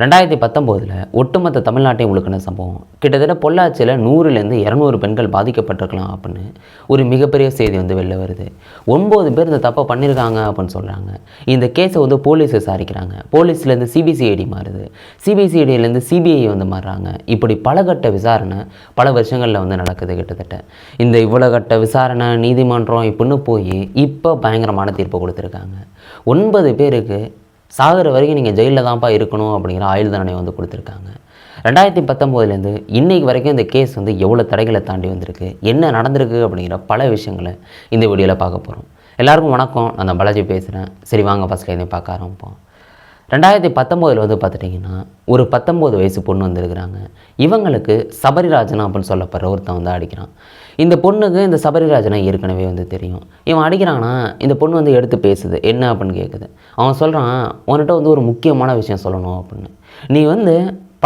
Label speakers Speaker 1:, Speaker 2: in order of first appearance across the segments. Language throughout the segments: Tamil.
Speaker 1: ரெண்டாயிரத்தி பத்தொம்போதில் ஒட்டுமொத்த தமிழ்நாட்டையும் உழுக்கின சம்பவம். கிட்டத்தட்ட பொள்ளாச்சியில் நூறுலேருந்து இரநூறு பெண்கள் பாதிக்கப்பட்டிருக்கலாம் அப்படின்னு ஒரு மிகப்பெரிய செய்தி வந்து வெளில வருது. ஒன்பது பேர் இந்த தப்பை பண்ணியிருக்காங்க அப்படின்னு சொல்கிறாங்க இந்த கேஸை வந்து போலீஸ் விசாரிக்கிறாங்க. போலீஸ்லேருந்து சிபிசிஐடி மாறுது. சிபிசிஐடியிலேருந்து சிபிஐ வந்து மாறுறாங்க. இப்படி பலகட்ட விசாரணை பல வருஷங்களில் வந்து நடக்குது கிட்டத்தட்ட. இந்த இவ்வளோ கட்ட விசாரணை நீதிமன்றம் இப்படின்னு போய் இப்போ பயங்கரமான தீர்ப்பு கொடுத்துருக்காங்க. ஒன்பது பேருக்கு சாகிற வரைக்கும் நீங்கள் ஜெயிலில் தான்ப்பா இருக்கணும் அப்படிங்கிற ஆயுள் தண்டனை வந்து கொடுத்துருக்காங்க. ரெண்டாயிரத்தி பத்தொம்போதுலேருந்து இன்னைக்கு வரைக்கும் இந்த கேஸ் வந்து எவ்வளோ தடைகளை தாண்டி வந்திருக்கு என்ன நடந்திருக்கு அப்படிங்கிற பல விஷயங்களை இந்த வீடியோவில் பார்க்க போகிறோம் எல்லாருக்கும் வணக்கம். நான் பாலாஜி பேசுகிறேன் சரி வாங்க ஃபஸ்ட்லேருந்தே பார்க்க ஆரம்பிப்போம். ரெண்டாயிரத்தி பத்தொம்போதில் வந்து பார்த்துட்டிங்கன்னா ஒரு பத்தொம்போது வயசு பொண்ணு வந்திருக்கிறாங்க. இவங்களுக்கு சபரிராஜன் அப்படின்னு சொல்லப்படுற ஒருத்தன் வந்து அடிக்கிறான். இந்த பொண்ணுக்கு இந்த சபரிராஜனை ஏற்கனவே வந்து தெரியும். இவன் அடிக்கிறான்னா இந்த பொண்ணு வந்து எடுத்து பேசுது. என்ன அப்படின்னு கேட்குது அவன் சொல்கிறான் உன்கிட்ட வந்து ஒரு முக்கியமான விஷயம் சொல்லணும் அப்படின்னு. நீ வந்து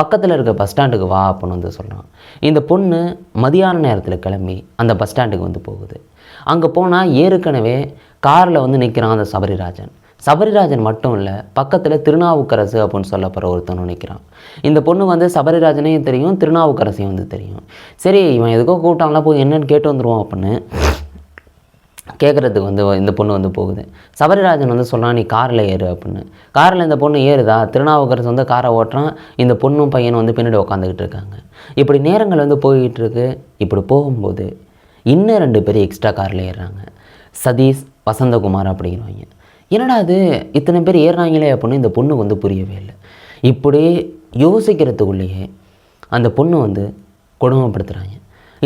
Speaker 1: பக்கத்தில் இருக்க பஸ் ஸ்டாண்டுக்கு வா அப்படின்னு வந்து சொல்கிறான் இந்த பொண்ணு மதியான நேரத்தில் கிளம்பி அந்த பஸ் ஸ்டாண்டுக்கு வந்து போகுது. அங்கே போனால் ஏற்கனவே காரில் வந்து நிற்கிறான் அந்த சபரிராஜன். சபரிராஜன் மட்டும் இல்லை பக்கத்தில் திருநாவுக்கரசு அப்படின்னு சொல்லப்படுற ஒருத்தன் நினைக்கிறான் இந்த பொண்ணு வந்து சபரிராஜனையும் தெரியும் திருநாவுக்கரசையும் வந்து தெரியும். சரி இவன் எதுக்கோ கூப்பிட்டாங்களா போய் என்னன்னு கேட்டு வந்துடுவோம் அப்படின்னு கேட்குறதுக்கு வந்து இந்த பொண்ணு வந்து போகுது. சபரிராஜன் வந்து சொல்கிறான் நீ காரில் ஏறு அப்படின்னு. காரில் இந்த பொண்ணு ஏறுதா? திருநாவுக்கரசு வந்து காரை ஓட்டுறான். இந்த பொண்ணும் பையனும் வந்து பின்னாடி உட்காந்துக்கிட்டு இருக்காங்க. இப்படி நேரங்கள் வந்து போய்கிட்டு இருக்கு. இப்படி போகும்போது இன்னும் ரெண்டு பேர் எக்ஸ்ட்ரா காரில் ஏறுறாங்க. சதீஷ் வசந்தகுமார் அப்படிங்கிறவங்க. என்னடா அது இத்தனை பேர் ஏறுறாங்களே அப்படின்னு இந்த பொண்ணு வந்து புரியவே இல்லை. இப்படி யோசிக்கிறதுக்குள்ளேயே அந்த பொண்ணு வந்து கொடுமைப்படுத்துகிறாங்க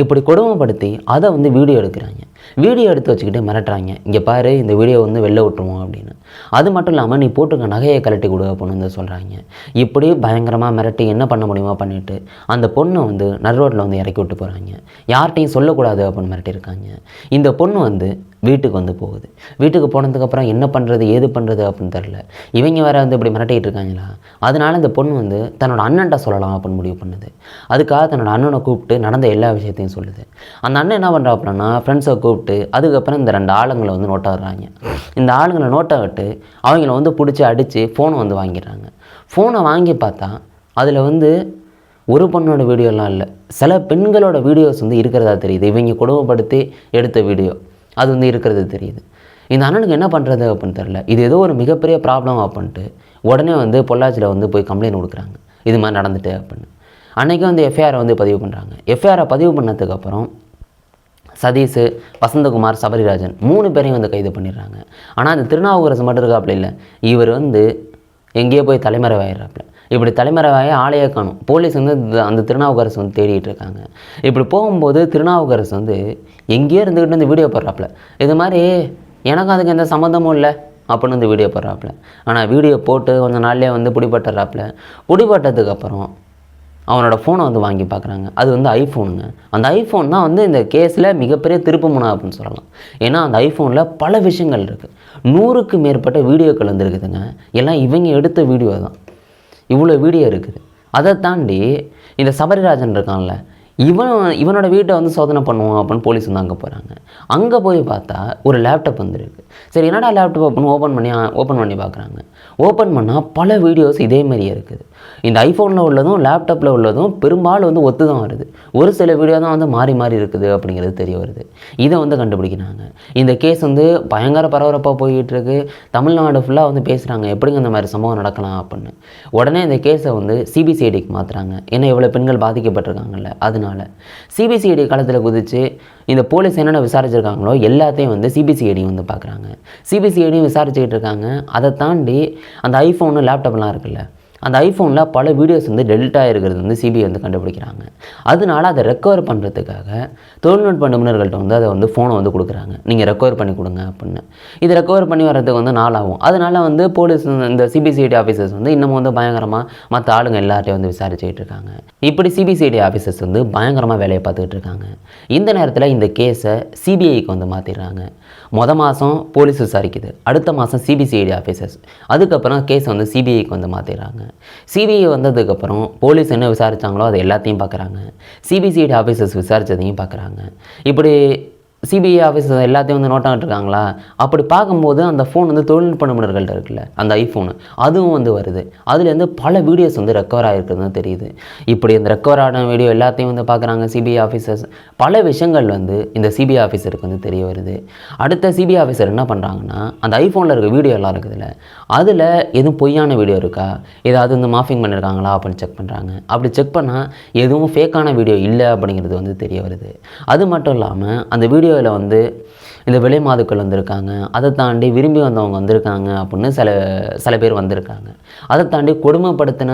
Speaker 1: இப்படி கொடுமைப்படுத்தி அதை வந்து வீடியோ எடுக்கிறாங்க. வீடியோ எடுத்து வச்சுக்கிட்டு மிரட்டுறாங்க. இங்கே பாரு இந்த வீடியோ வந்து வெளில விட்டுருவோம் அப்படின்னு. அது மட்டும் இல்லாமல் நீ போட்டுக்க நகையை கலட்டி கொடு அப்படின்னு வந்து சொல்கிறாங்க இப்படி பயங்கரமாக மிரட்டி என்ன பண்ண முடியுமோ பண்ணிவிட்டு அந்த பொண்ணை வந்து நடுரோட்டில் வந்து இறக்கி விட்டு போகிறாங்க யார்கிட்டையும் சொல்லக்கூடாது அப்படின்னு மிரட்டியிருக்காங்க. இந்த பொண்ணு வந்து வீட்டுக்கு வந்து போகுது. வீட்டுக்கு போனதுக்கப்புறம் என்ன பண்ணுறது ஏது பண்ணுறது அப்படின்னு தெரில இவங்க வேறு வந்து இப்படி மிரட்டிகிட்டு இருக்காங்களா? அதனால இந்த பொண்ணு வந்து தன்னோட அண்ணன்ட்ட சொல்லலாம் அப்படின்னு முடிவு பண்ணுது. அதுக்காக தன்னோட அண்ணனை கூப்பிட்டு நடந்த எல்லா விஷயத்தையும் சொல்லுது. அந்த அண்ணன் என்ன பண்ணுறாப்புலன்னா ஃப்ரெண்ட்ஸை கூப்பிட்டு அதுக்கப்புறம் இந்த ரெண்டு ஆளுங்களை வந்து நோட்டை வர்றாங்க இந்த ஆளுங்களை நோட்டை விட்டு அவங்கள வந்து பிடிச்சி அடித்து ஃபோனை வந்து வாங்கிடுறாங்க. ஃபோனை வாங்கி பார்த்தா அதில் வந்து ஒரு பொண்ணோட வீடியோலாம் இல்லை. சில பெண்களோட வீடியோஸ் வந்து இருக்கிறதா தெரியுது. இவங்க கொடுமைப்படுத்தி எடுத்த வீடியோ அது வந்து இருக்கிறது தெரியுது. இந்த அண்ணனுக்கு என்ன பண்ணுறது அப்படின்னு தெரில இது ஏதோ ஒரு மிகப்பெரிய ப்ராப்ளம் அப்படின்ட்டு உடனே வந்து பொள்ளாச்சியில் வந்து போய் கம்ப்ளைண்ட் கொடுக்குறாங்க. இது மாதிரி நடந்துட்டு அப்படின்னு. அன்றைக்கி வந்து எஃப்ஐஆரை வந்து பதிவு பண்ணுறாங்க எஃப்ஐஆரை பதிவு பண்ணதுக்கப்புறம் சதீஷ் வசந்தகுமார் சபரிராஜன் மூணு பேரையும் வந்து கைது பண்ணிடுறாங்க. ஆனால் அந்த திருநாவுக்கரசு மட்டும் இருக்காப்புல இல்லை. இவர் வந்து எங்கேயோ போய் தலைமறைவாயிடுறாப்புல. இப்படி தலைமறைவாய ஆளையே காணும். போலீஸ் வந்து இந்த- அந்த திருநாவுக்கரசு வந்து தேடிட்டு இருக்காங்க. இப்படி போகும்போது திருநாவுக்கரசு வந்து எங்கேயோ இருந்துக்கிட்டு இந்த வீடியோ போடுறாப்புல. இது மாதிரி எனக்கு அதுக்கு எந்த சம்மந்தமும் இல்லை அப்படின்னு வந்து வீடியோ போடுறாப்புல. ஆனால் வீடியோ போட்டு கொஞ்சம் நாள்லேயே வந்து பிடிபட்டுறாப்புல. பிடிபட்டதுக்கப்புறம் அவனோட ஃபோனை வந்து வாங்கி பார்க்குறாங்க அது வந்து ஐஃபோனுங்க அந்த ஐஃபோன் தான் வந்து இந்த கேஸில் மிகப்பெரிய திருப்புமுனை அப்படின்னு சொல்லலாம். ஏன்னா அந்த ஐஃபோனில் பல விஷயங்கள் இருக்குது நூறுக்கு மேற்பட்ட வீடியோக்கள் வந்துருக்குதுங்க. எல்லாம் இவங்க எடுத்த வீடியோ தான். இவ்வளோ வீடியோ இருக்குது. அதை தாண்டி இந்த சபரிராஜன் இருக்கான்ல இவன் இவனோட வீட்டை வந்து சோதனை பண்ணுவோம் அப்படின்னு போலீஸ் வந்து அங்கே போகிறாங்க அங்கே போய் பார்த்தா ஒரு லேப்டாப் வந்துருக்கு. சரி என்னடா லேப்டாப் அப்படின்னு ஓப்பன் பண்ணி ஓப்பன் பண்ணி பார்க்குறாங்க. ஓப்பன் பண்ணால் பல வீடியோஸ் இதே மாதிரியே இருக்குது. இந்த ஐஃபோனில் உள்ளதும் லேப்டாப்பில் உள்ளதும் பெரும்பாலும் வந்து ஒத்து தான் வருது. ஒரு சில வீடியோ தான் வந்து மாறி மாறி இருக்குது அப்படிங்கிறது தெரிய வருது. இதை வந்து கண்டுபிடிக்கிறாங்க. இந்த கேஸ் வந்து பயங்கர பரபரப்பாக போய்கிட்டு இருக்கு தமிழ்நாடு ஃபுல்லாக வந்து பேசுகிறாங்க எப்படிங்க இந்த மாதிரி சம்பவம் நடக்கலாம் அப்படின்னு. உடனே இந்த கேஸை வந்து சிபிசிஐடிக்கு மாற்றுறாங்க ஏன்னா இவ்வளோ பெண்கள் பாதிக்கப்பட்டிருக்காங்கல்ல? அதனால. சிபிசிஐடி காலத்தில் குதித்து இந்த போலீஸ் என்னென்ன விசாரிச்சிருக்காங்களோ எல்லாத்தையும் வந்து சிபிசிஐடி வந்து பார்க்குறாங்க சிபிசிஐடியும் விசாரிச்சுக்கிட்டு இருக்காங்க. அதை தாண்டி அந்த ஐஃபோனு லேப்டாப்லாம் இருக்குல்ல? அந்த ஐஃபோனில் பல வீடியோஸ் வந்து டெலிட் ஆகிருக்கிறது வந்து சிபிஐ வந்து கண்டுபிடிக்கிறாங்க. அதனால அதை ரெக்கவர் பண்ணுறதுக்காக தொழில்நுட்ப நிபுணர்கள்ட்ட வந்து அதை வந்து ஃபோனை வந்து கொடுக்குறாங்க. நீங்கள் ரெக்கவர் பண்ணி கொடுங்க அப்படின்னு. இது ரெக்கவர் பண்ணி வர்றதுக்கு வந்து நாளாகும் அதனால வந்து போலீஸ் இந்த சிபிசிஐடி ஆஃபீஸர்ஸ் வந்து இன்னமும் வந்து பயங்கரமாக மற்ற ஆளுங்க எல்லார்ட்டையும் வந்து விசாரிச்சுக்கிட்டு இருக்காங்க. இப்படி சிபிசிஐடி ஆஃபீஸர்ஸ் வந்து பயங்கரமாக வேலையை பார்த்துக்கிட்டு இருக்காங்க. இந்த நேரத்தில் இந்த கேஸை சிபிஐக்கு வந்து மாற்றிடுறாங்க மொத மாதம் போலீஸ் விசாரிக்குது. அடுத்த மாதம் சிபிசிஐடி ஆஃபீஸர்ஸ் அதுக்கப்புறம் கேஸ் வந்து சிபிஐக்கு வந்து மாற்றிடுறாங்க சிபிஐ வந்ததுக்கப்புறம் போலீஸ் என்ன விசாரித்தாங்களோ அது எல்லாத்தையும் பார்க்குறாங்க. சிபிசிஐடி ஆஃபீஸர்ஸ் விசாரித்ததையும் பார்க்குறாங்க. இப்படி சிபிஐ ஆஃபீஸர் எல்லாத்தையும் வந்து நோட் இருக்காங்களா அப்படி பார்க்கும்போது அந்த ஃபோன் வந்து தொழில்நுட்ப நிபுணர்கள்ட்ட இருக்குல்ல அந்த ஐஃபோனு அதுவும் வந்து வருது. அதுலேருந்து பல வீடியோஸ் வந்து ரெக்கவர் ஆகிருக்குதுன்னு தெரியுது. இப்படி இந்த ரெக்கவர் ஆன வீடியோ எல்லாத்தையும் வந்து பார்க்குறாங்க சிபிஐ ஆஃபீஸர்ஸ் பல விஷயங்கள் வந்து இந்த சிபிஐ ஆஃபீஸருக்கு வந்து தெரிய வருது. அடுத்த சிபிஐ ஆஃபீஸர் என்ன பண்ணுறாங்கன்னா அந்த ஐஃபோனில் இருக்க வீடியோ எல்லாம் இருக்குதுல்ல அதில் எதுவும் பொய்யான வீடியோ இருக்கா? ஏதாவது வந்து மாஃபிங் பண்ணியிருக்காங்களா அப்படின்னு செக் பண்ணுறாங்க அப்படி செக் பண்ணால் எதுவும் ஃபேக்கான வீடியோ இல்லை அப்படிங்கிறது வந்து தெரிய வருது. அது மட்டும் இல்லாமல் அந்த வீடியோ வீடியோவில் வந்து இந்த விலை மாதுக்கள் வந்திருக்காங்க. அதை தாண்டி விரும்பி வந்தவங்க வந்திருக்காங்க அப்படின்னு சில சில பேர் வந்திருக்காங்க. அதை தாண்டி கொடுமைப்படுத்தின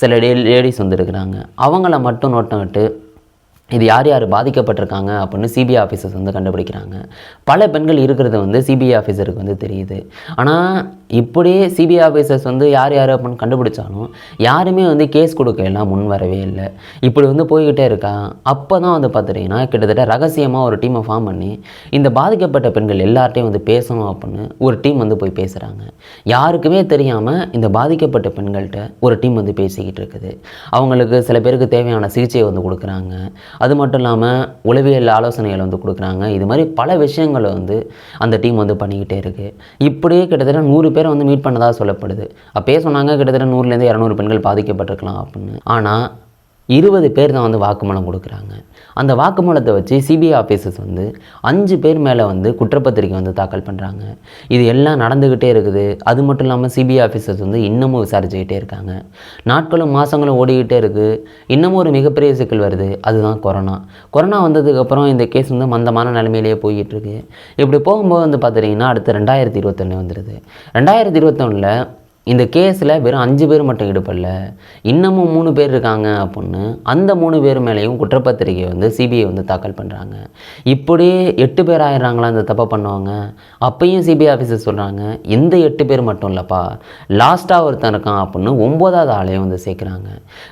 Speaker 1: சில லே லேடிஸ் வந்திருக்கிறாங்க. அவங்கள மட்டும் நோட்டம் விட்டு இது யார் யார் பாதிக்கப்பட்டிருக்காங்க அப்படின்னு சிபிஐ ஆஃபீஸர்ஸ் வந்து கண்டுபிடிக்கிறாங்க. பல பெண்கள் இருக்கிறது வந்து சிபிஐ ஆஃபீஸருக்கு வந்து தெரியுது. ஆனால் இப்படியே சிபிஐ ஆஃபீஸர்ஸ் வந்து யார் யார் அப்படின்னு கண்டுபிடிச்சாலும் யாருமே வந்து கேஸ் கொடுக்க எல்லாம் முன் வரவே இல்லை. இப்படி வந்து போய்கிட்டே இருக்கா. அப்போ தான் வந்து பார்த்துட்டிங்கன்னா கிட்டத்தட்ட ரகசியமாக ஒரு டீமை ஃபார்ம் பண்ணி இந்த பாதிக்கப்பட்ட பெண்கள் எல்லார்ட்டையும் வந்து பேசணும் அப்படின்னு ஒரு டீம் வந்து போய் பேசுகிறாங்க யாருக்குமே தெரியாமல் இந்த பாதிக்கப்பட்ட பெண்கள்கிட்ட ஒரு டீம் வந்து பேசிக்கிட்டு இருக்குது. அவங்களுக்கு சில பேருக்கு தேவையான சிகிச்சையை வந்து கொடுக்குறாங்க. அது மட்டும் இல்லாமல் உளவியல் ஆலோசனைகள் வந்து கொடுக்குறாங்க. இது மாதிரி பல விஷயங்களை வந்து அந்த டீம் வந்து பண்ணிக்கிட்டே இருக்குது இப்படியே கிட்டத்தட்ட நூறு பேரை வந்து மீட் பண்ணதாக சொல்லப்படுது. அப்போயே சொன்னாங்க கிட்டத்தட்ட நூறுலேருந்து இரநூறு பெண்கள் பாதிக்கப்பட்டிருக்கலாம் அப்படின்னு. ஆனால் இருபது பேர் தான் வந்து வாக்குமூலம் கொடுக்குறாங்க. அந்த வாக்குமூலத்தை வச்சு சிபிஐ ஆஃபீஸர்ஸ் வந்து அஞ்சு பேர் மேலே வந்து குற்றப்பத்திரிக்கை வந்து தாக்கல் பண்ணுறாங்க இது எல்லாம் நடந்துக்கிட்டே இருக்குது. அது மட்டும் இல்லாமல் சிபிஐ ஆஃபீஸர்ஸ் வந்து இன்னமும் விசாரிச்சுக்கிட்டே இருக்காங்க. நாட்களும் மாதங்களும் ஓடிக்கிட்டே இருக்குது இன்னமும் ஒரு மிகப்பெரிய சிக்கல் வருது. அதுதான் கொரோனா. கொரோனா வந்ததுக்கப்புறம் இந்த கேஸ் வந்து மந்தமான நிலைமையிலேயே போய்கிட்டு இருக்கு. இப்படி போகும்போது வந்து பார்த்துட்டிங்கன்னா அடுத்து ரெண்டாயிரத்தி இருபத்தொன்று வந்துடுது ரெண்டாயிரத்தி இருபத்தொன்னில் இந்த கேஸில் வெறும் அஞ்சு பேர் மட்டும் ஈடுபடல. இன்னமும் மூணு பேர் இருக்காங்க அப்படின்னு அந்த மூணு பேர் மேலேயும் குற்றப்பத்திரிகை வந்து சிபிஐ வந்து தாக்கல் பண்ணுறாங்க இப்படி எட்டு பேர் ஆயிடுறாங்களா அந்த தப்பை பண்ணுவாங்க? அப்பையும் சிபிஐ ஆஃபீஸர் சொல்கிறாங்க இந்த எட்டு பேர் மட்டும் இல்லைப்பா லாஸ்ட்டாக ஒருத்தன் இருக்கான் அப்படின்னு ஒம்போதாவது ஆளையும் வந்து சேர்க்குறாங்க.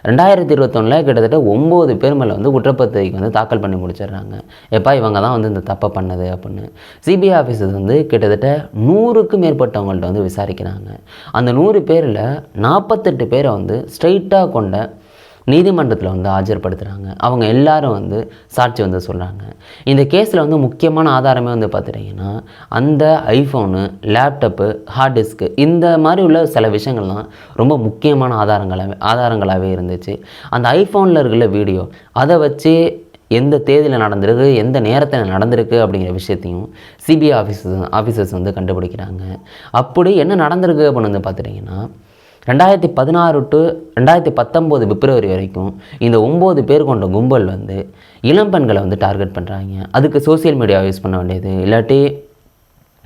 Speaker 1: ரெண்டாயிரத்தி இருபத்தொன்னில் கிட்டத்தட்ட ஒம்பது பேர் மேலே வந்து குற்றப்பத்திரிகை வந்து தாக்கல் பண்ணி முடிச்சிடுறாங்க. எப்பா இவங்க தான் வந்து இந்த தப்பை பண்ணது அப்படின்னு. சிபிஐ ஆஃபீஸர்ஸ் வந்து கிட்டத்தட்ட நூறுக்கும் மேற்பட்டவங்கள்ட்ட வந்து விசாரிக்கிறாங்க. அந்த நூறு நூறு பேரில் நாற்பத்தெட்டு பேரை வந்து ஸ்ட்ரைட்டாக கொண்ட நீதிமன்றத்தில் வந்து ஆஜர்படுத்துகிறாங்க அவங்க எல்லாரும் வந்து சாட்சி வந்து சொல்கிறாங்க இந்த கேஸில் வந்து முக்கியமான ஆதாரமே வந்து பார்த்துட்டிங்கன்னா அந்த ஐஃபோனு லேப்டாப்பு ஹார்ட் டிஸ்க்கு இந்த மாதிரி உள்ள சில விஷயங்கள்லாம் ரொம்ப முக்கியமான ஆதாரங்களாகவே ஆதாரங்களாகவே இருந்துச்சு. அந்த ஐஃபோனில் இருக்கிற வீடியோ அதை வச்சு எந்த தேதியில் நடந்திருக்கு எந்த நேரத்தில் நடந்திருக்கு அப்படிங்கிற விஷயத்தையும் சிபிஐ ஆஃபீஸர்ஸ் ஆஃபீஸர்ஸ் வந்து கண்டுபிடிக்கிறாங்க. அப்படி என்ன நடந்திருக்கு அப்படின்னு வந்து பார்த்துட்டிங்கன்னா ரெண்டாயிரத்தி பதினாறு டு ரெண்டாயிரத்தி பத்தொம்போது பிப்ரவரி வரைக்கும் இந்த ஒம்பது பேர் கொண்ட கும்பல் வந்து இளம் பெண்களை வந்து டார்கெட் பண்ணுறாங்க அதுக்கு சோஷியல் மீடியா யூஸ் பண்ண வேண்டியது இல்லாட்டி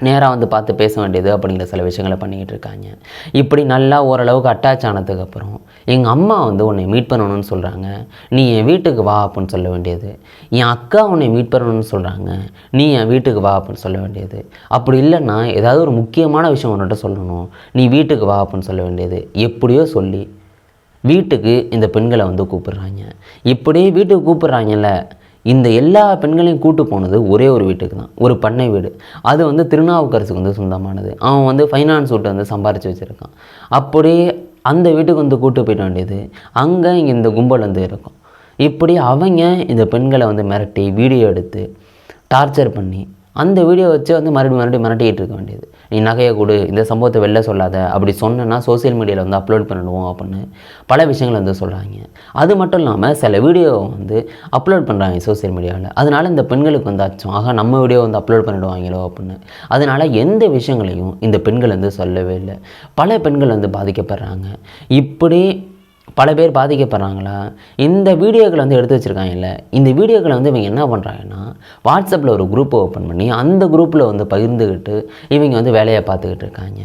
Speaker 1: நேராக வந்து பார்த்து பேச வேண்டியது அப்படிங்கிற சில விஷயங்களை பண்ணிக்கிட்டு இருக்காங்க. இப்படி நல்லா ஓரளவுக்கு அட்டாச் ஆனதுக்கப்புறம் எங்கள் அம்மா வந்து உன்னை மீட் பண்ணணும்னு சொல்கிறாங்க நீ என் வீட்டுக்கு வா அப்படின்னு சொல்ல வேண்டியது. என் அக்கா உன்னை மீட் பண்ணணும்னு சொல்கிறாங்க நீ என் வீட்டுக்கு வா அப்படின்னு சொல்ல வேண்டியது. அப்படி இல்லைன்னா ஏதாவது ஒரு முக்கியமான விஷயம் உன்னிட்ட சொல்லணும். நீ வீட்டுக்கு வா அப்படின்னு சொல்ல வேண்டியது. எப்படியோ சொல்லி வீட்டுக்கு இந்த பெண்களை வந்து கூப்பிடுறாங்க. இப்படியே வீட்டுக்கு கூப்பிடுறாங்கல்ல இந்த எல்லா பெண்களையும் கூட்டு போனது ஒரே ஒரு வீட்டுக்கு தான். ஒரு பண்ணை வீடு. அது வந்து திருநாவுக்கரசுக்கு வந்து சொந்தமானது. அவன் வந்து ஃபைனான்ஸ் விட்டு வந்து சம்பாரித்து வச்சுருக்கான். அப்படியே அந்த வீட்டுக்கு வந்து கூட்டு போயிட வேண்டியது. அங்கே இங்கே இந்த கும்பல் வந்து இருக்கும். இப்படி அவங்க இந்த பெண்களை வந்து மிரட்டி வீடியோ எடுத்து டார்ச்சர் பண்ணி அந்த வீடியோ வச்சு வந்து மறுபடியும் மறுபடியும் மிரட்டிக்கிட்டு இருக்க வேண்டியது. நீ நகையை கொடு இந்த சம்பவத்தை வெளில சொல்லாத. அப்படி சொன்னேன்னா சோஷியல் மீடியாவில் வந்து அப்லோட் பண்ணிடுவோம் அப்படின்னு பல விஷயங்கள் வந்து சொல்கிறாங்க அது மட்டும் இல்லாமல் சில வீடியோ வந்து அப்லோட் பண்ணுறாங்க சோஷியல் மீடியாவில் அதனால் இந்த பெண்களுக்கு வந்து அச்சம். ஆக நம்ம வீடியோ வந்து அப்லோட் பண்ணிடுவாங்களோ அப்படின்னு. அதனால எந்த விஷயங்களையும் இந்த பெண்கள் வந்து சொல்லவே இல்லை. பல பெண்கள் வந்து பாதிக்கப்படுறாங்க. இப்படி பல பேர் பாதிக்கப்படுறாங்களா? இந்த வீடியோக்களை வந்து எடுத்து வச்சுருக்காங்கல்ல. இந்த வீடியோக்களை வந்து இவங்க என்ன பண்ணுறாங்கன்னா வாட்ஸ்அப்பில் ஒரு குரூப்பை ஓப்பன் பண்ணி அந்த குரூப்பில் வந்து பகிர்ந்துக்கிட்டு இவங்க வந்து வேலையை பார்த்துக்கிட்டு இருக்காங்க.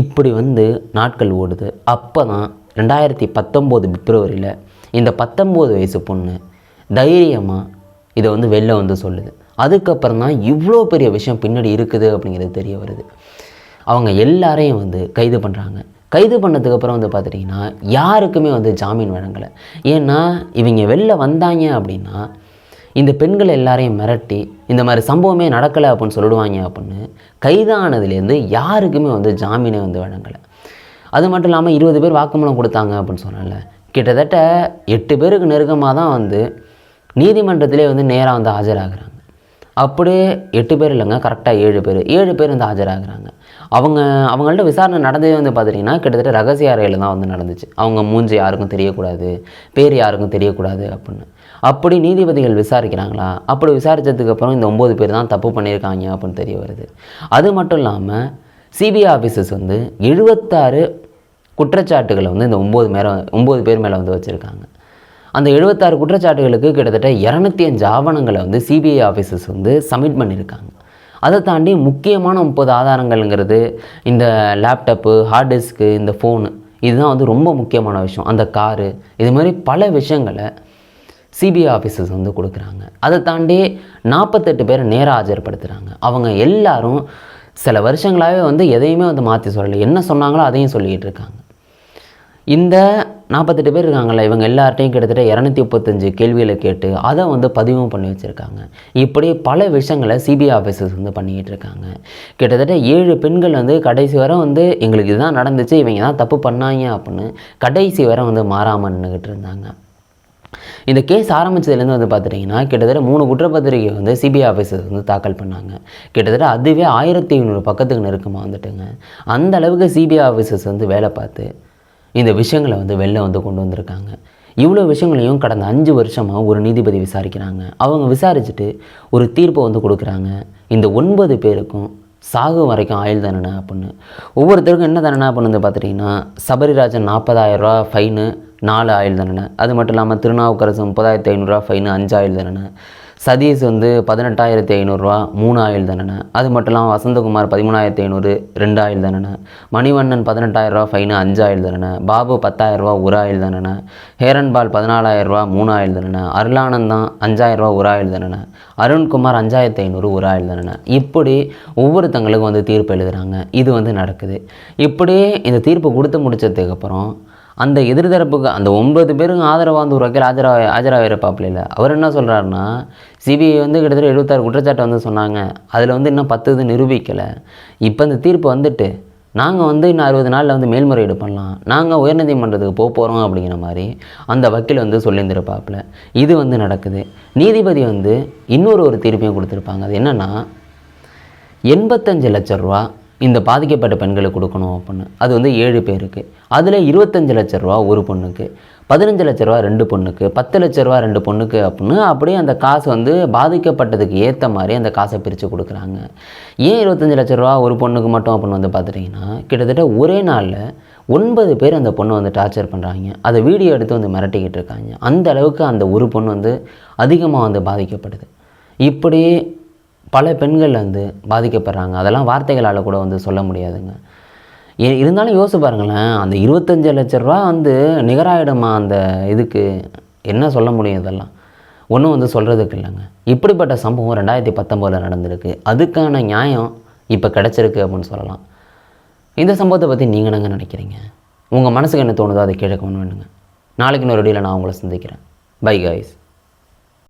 Speaker 1: இப்படி வந்து நாட்கள் ஓடுது. அப்போ தான் ரெண்டாயிரத்தி பத்தொம்போது பிப்ரவரியில் இந்த பத்தொம்போது வயசு பொண்ணு தைரியமாக இதை வந்து வெளில வந்து சொல்லுது. அதுக்கப்புறம் தான் இவ்வளோ பெரிய விஷயம் பின்னாடி இருக்குது அப்படிங்கிறது தெரிய வருது. அவங்க எல்லாரையும் வந்து கைது பண்ணுறாங்க கைது பண்ணதுக்கப்புறம் வந்து பார்த்துட்டிங்கன்னா யாருக்குமே வந்து ஜாமீன் வழங்கலை. ஏன்னா இவங்க வெளில வந்தாங்க அப்படின்னா இந்த பெண்கள் எல்லாரையும் மிரட்டி இந்த மாதிரி சம்பவமே நடக்கலை அப்படின்னு சொல்லிடுவாங்க அப்படின்னு கைதானதுலேருந்து யாருக்குமே வந்து ஜாமீனே வந்து வழங்கலை. அது மட்டும் இல்லாமல் இருபது பேர் வாக்குமூலம் கொடுத்தாங்க அப்படின்னு சொன்னால கிட்டத்தட்ட எட்டு பேருக்கு நெருக்கமாக தான் வந்து நீதிமன்றத்திலே வந்து நேராக வந்து ஆஜராகிறாங்க. அப்படியே எட்டு பேர் இல்லைங்க கரெக்டாக ஏழு பேர். ஏழு பேர் வந்து ஆஜராகிறாங்க. அவங்க அவங்கள்ட்ட விசாரணை நடந்ததே வந்து பார்த்துட்டிங்கன்னா கிட்டத்தட்ட ரகசிய அறையில் தான் வந்து நடந்துச்சு. அவங்க மூஞ்சி யாருக்கும் தெரியக்கூடாது பேர் யாருக்கும் தெரியக்கூடாது அப்படின்னு. அப்படி நீதிபதிகள் விசாரிக்கிறாங்களா? அப்படி விசாரித்ததுக்கப்புறம் இந்த ஒம்பது பேர் தான் தப்பு பண்ணியிருக்காங்க அப்படின்னு தெரிய வருது. அது மட்டும் இல்லாமல் சிபிஐ ஆஃபீஸர்ஸ் வந்து எழுபத்தாறு குற்றச்சாட்டுகளை வந்து இந்த ஒம்பது மேலே ஒம்பது பேர் மேலே வந்து வச்சுருக்காங்க. அந்த எழுபத்தாறு குற்றச்சாட்டுகளுக்கு கிட்டத்தட்ட இரநூத்தி அஞ்சு ஆவணங்களை வந்து சிபிஐ ஆஃபீஸர்ஸ் வந்து சப்மிட் பண்ணியிருக்காங்க. அதை தாண்டி முக்கியமான முப்பது ஆதாரங்கள்ங்கிறது இந்த லேப்டாப்பு ஹார்ட் டிஸ்க்கு இந்த ஃபோனு இதுதான் வந்து ரொம்ப முக்கியமான விஷயம். அந்த காரு இது மாதிரி பல விஷயங்களை சிபிஐ ஆஃபீஸர்ஸ் வந்து கொடுக்குறாங்க. அதை தாண்டி நாற்பத்தெட்டு பேரை நேராக ஆஜர்படுத்துகிறாங்க அவங்க எல்லாரும் சில வருஷங்களாகவே வந்து எதையுமே வந்து மாற்றி சொல்லலை. என்ன சொன்னாங்களோ அதையும் சொல்லிக்கிட்டு இருக்காங்க. இந்த நாற்பத்தெட்டு பேர் இருக்காங்களே இவங்க எல்லார்ட்டையும் கிட்டத்தட்ட இரநூத்தி முப்பத்தஞ்சு கேள்விகளை கேட்டு அதை வந்து பதிவும் பண்ணி வச்சுருக்காங்க. இப்படி பல விஷயங்களை சிபிஐ ஆஃபீஸர்ஸ் வந்து பண்ணிக்கிட்டு இருக்காங்க. கிட்டத்தட்ட ஏழு பெண்கள் வந்து கடைசி வரை வந்து எங்களுக்கு இதுதான் நடந்துச்சு இவங்க தான் தப்பு பண்ணாங்க அப்படின்னு கடைசி வரை வந்து மாறாமல் நின்றுக்கிட்டு இருந்தாங்க. இந்த கேஸ் ஆரம்பித்ததுலேருந்து வந்து பார்த்துட்டிங்கன்னா கிட்டத்தட்ட மூணு குற்றப்பத்திரிகை வந்து சிபிஐ ஆஃபீஸர்ஸ் வந்து தாக்கல் பண்ணாங்க. கிட்டத்தட்ட அதுவே ஆயிரத்தி ஐநூறு பக்கத்துக்கு நெருக்கமாக வந்துட்டுங்க. அந்த அளவுக்கு சிபிஐ ஆஃபீஸர்ஸ் வந்து வேலை பார்த்து இந்த விஷயங்களை வந்து வெளில வந்து கொண்டு வந்திருக்காங்க. இவ்வளோ விஷயங்களையும் கடந்த அஞ்சு வருஷமாக ஒரு நீதிபதி விசாரிக்கிறாங்க. அவங்க விசாரிச்சுட்டு ஒரு தீர்ப்பை வந்து கொடுக்குறாங்க. இந்த ஒன்பது பேருக்கும் சாகு வரைக்கும் ஆயுள் தண்டனை அப்படின்னு. ஒவ்வொருத்தருக்கும் என்ன தண்டனை அப்படின்னு பார்த்துட்டிங்கன்னா சபரிராஜன் நாற்பதாயிரரூவா ஃபைனு நாலு ஆயுள் தண்டனை. அது மட்டும் இல்லாமல் திருநாவுக்கரசு முப்பதாயிரத்தி ஐநூறுரூவா ஃபைனு அஞ்சு ஆயுள் தண்டனை. சதீஷ் வந்து பதினெட்டாயிரத்தி ஐநூறுரூவா மூணு ஆயுள் தண்டனை. அது மட்டும் இல்லாமல் வசந்தகுமார் பதிமூணாயிரத்தி ஐநூறு ரெண்டு ஆயுள் தண்டனை. மணிவண்ணன் பதினெட்டாயிரரூவா ஃபைனு அஞ்சு ஆயுள் தண்டனை. பாபு பத்தாயிரரூவா ஒரு ஆயுள் தண்டனை. ஹேரன்பால் பதினாலாயிரரூவா மூணு ஆயுள் தண்டனை அருளானந்தம் அஞ்சாயிரரூவா ஒரு ஆயுள் தண்டனை. அருண்குமார் அஞ்சாயிரத்தி ஐநூறு ஒரு ஆயுள் தண்டனை. இப்படி ஒவ்வொருத்தங்களுக்கும் வந்து தீர்ப்பு எழுதுகிறாங்க இது வந்து நடக்குது. இப்படியே இந்த தீர்ப்பு கொடுத்து முடிச்சதுக்கப்புறம் அந்த எதிர்தரப்புக்கு அந்த ஒன்பது பேருக்கும் ஆதரவாக வந்து ஒரு வக்கீல் ஆஜராக ஆஜராகிருப்பாப்புல இல்லை அவர் என்ன சொல்கிறாருன்னா சிபிஐ வந்து கிட்டத்தட்ட எழுபத்தாறு குற்றச்சாட்டை வந்து சொன்னாங்க. அதில் வந்து இன்னும் பத்து இது நிரூபிக்கலை. இப்போ இந்த தீர்ப்பு வந்துட்டு நாங்கள் வந்து இன்னும் அறுபது நாளில் வந்து மேல்முறையீடு பண்ணலாம். நாங்கள் உயர்நீதிமன்றத்துக்கு போக போகிறோம் அப்படிங்கிற மாதிரி அந்த வக்கீல் வந்து சொல்லியிருந்திருப்பாப்புல. இது வந்து நடக்குது. நீதிபதி வந்து இன்னொரு ஒரு தீர்ப்பையும் கொடுத்துருப்பாங்க. அது என்னென்னா எண்பத்தஞ்சு லட்ச ரூபா இந்த பாதிக்கப்பட்ட பெண்களுக்கு கொடுக்கணும் அப்படின்னு. அது வந்து ஏழு பேருக்கு. அதில் இருபத்தஞ்சு லட்ச ரூபா ஒரு பொண்ணுக்கு பதினஞ்சு லட்ச ரூபா ரெண்டு பொண்ணுக்கு பத்து லட்ச ரூபா ரெண்டு பொண்ணுக்கு அப்படின்னு அப்படியே அந்த காசு வந்து பாதிக்கப்பட்டதுக்கு ஏற்ற மாதிரி அந்த காசை பிரித்து கொடுக்குறாங்க. ஏன் இருபத்தஞ்சு லட்ச ரூபா ஒரு பொண்ணுக்கு மட்டும் அப்படின்னு வந்து பார்த்துட்டிங்கன்னா கிட்டத்தட்ட ஒரே நாளில் ஒன்பது பேர் அந்த பொண்ணை வந்து டார்ச்சர் பண்ணுறாங்க அதை வீடியோ எடுத்து வந்து மிரட்டிக்கிட்டு இருக்காங்க. அந்த அளவுக்கு அந்த ஒரு பொண்ணு வந்து அதிகமாக வந்து பாதிக்கப்படுது இப்படி பல பெண்கள் வந்து பாதிக்கப்படுறாங்க. அதெல்லாம் வார்த்தைகளால் கூட வந்து சொல்ல முடியாதுங்க. இருந்தாலும் யோசிச்சு பாருங்களேன் அந்த இருபத்தஞ்சு லட்ச ரூபா வந்து நிகராயிடுமா அந்த இதுக்கு? என்ன சொல்ல முடியும் இதெல்லாம்? ஒன்றும் வந்து சொல்கிறதுக்கு இல்லைங்க. இப்படிப்பட்ட சம்பவம் ரெண்டாயிரத்தி பத்தொம்போதில் நடந்திருக்கு. அதுக்கான நியாயம் இப்போ கிடச்சிருக்கு அப்படின்னு சொல்லலாம். இந்த சம்பவத்தை பற்றி நீங்கள் என்னங்க நினைக்கிறீங்க? உங்கள் மனசுக்கு என்ன தோணுதோ அதை கீழே கொண்டு வேணுங்க. நாளைக்கு இன்னொரு வீடியோவில் நான் உங்களை சந்திக்கிறேன். Bye guys.